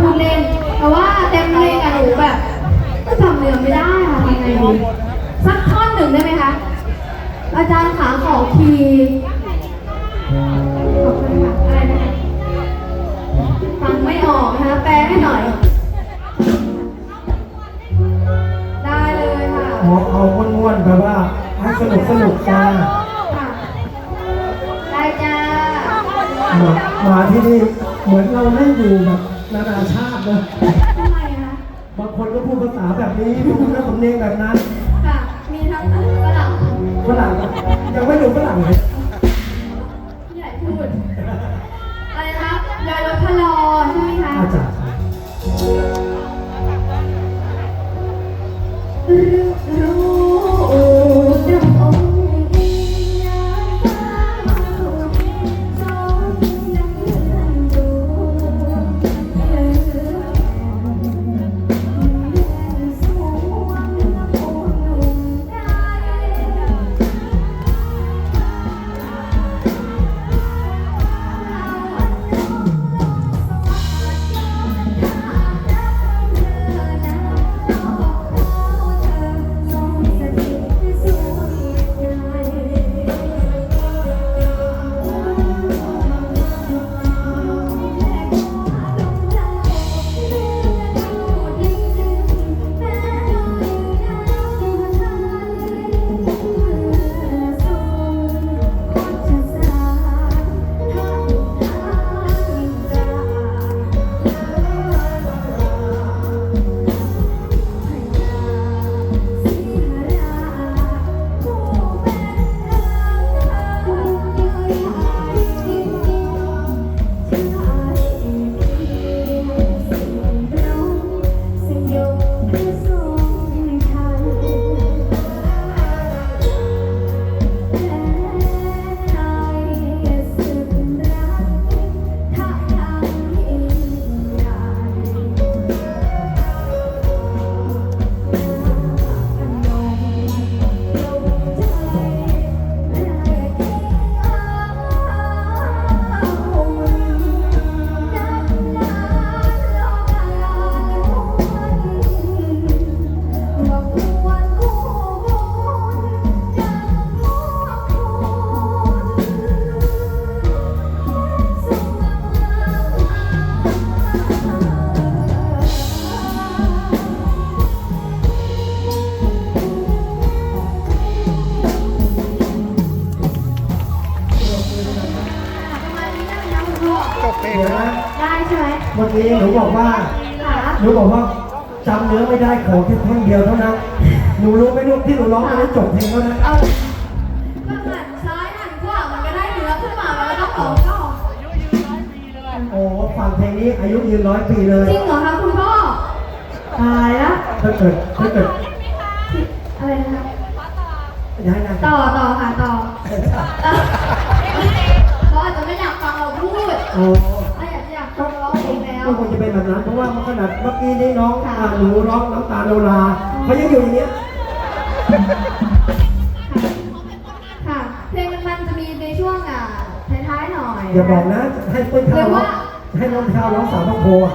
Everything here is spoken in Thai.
พูดเล่น แต่ว่าเต็มเพลงอะหนูแบบจำเนื้อไม่ได้ค่ะทำไงดีสักท่อนหนึ่งได้ไหมคะ อาจารย์ขาขอคีย์ขอบคุณค่ะอะไรนะคะฟังไม่ออกนะคะ แปลให้หน่อย ได้เลยค่ะเอาเอาม้วนๆแบบว่าให้สนุกสนุกกันค่ะได้จ้า มามาที่นี่เหมือนเราเล่นอยู่แบบ นานาชาติเลยทำไมคะบางคนก็พูดภาษาแบบนี้บางคนก็สำเนียงแบบนั้นค่ะมีทั้งฝรั่งฝรั่งยังไม่อยู่ฝรั่งเลยที่ไหนพูด อะไรนะยอยรถพะลอใช่ไหมคะอาจารย์รู้รู้ เมื่อกี้หนูบอกว่าค่ะหนูบอกว่าจำเนื้อไม่ได้ขอแค่ท่อนเดียวเท่านั้น หนูรู้ไหมลูกที่หนูร้องไปได้จบเพลงแล้วนะเอาก็หันซ้ายหันขวามันก็ได้เนื้อขึ้นมามันก็ต้องออกก็ออกโอ้ฟังเพลงนี้อายุยืนร้อยปีเลยจริงเหรอคะคุณพ่อตายแล้วถ้าเกิดถ้าเกิดอะไรนะคะย้ายนะต่อต่อค่ะต่อเอ่อเขาอาจจะไม่อยากฟังเราพูดโอ้ ได้นี้น้องค่ะอ่าหนูร้องน้ำตาโนราเขายังอยู่อย่างเนี้ยค่ะ เพลงมันจะมีในช่วงอะท้ายๆหน่อยอย่าบอกนะ ให้เลข้าวเรียกร้อว่างให้น้องข้าวร้องสาวต้องโพอะ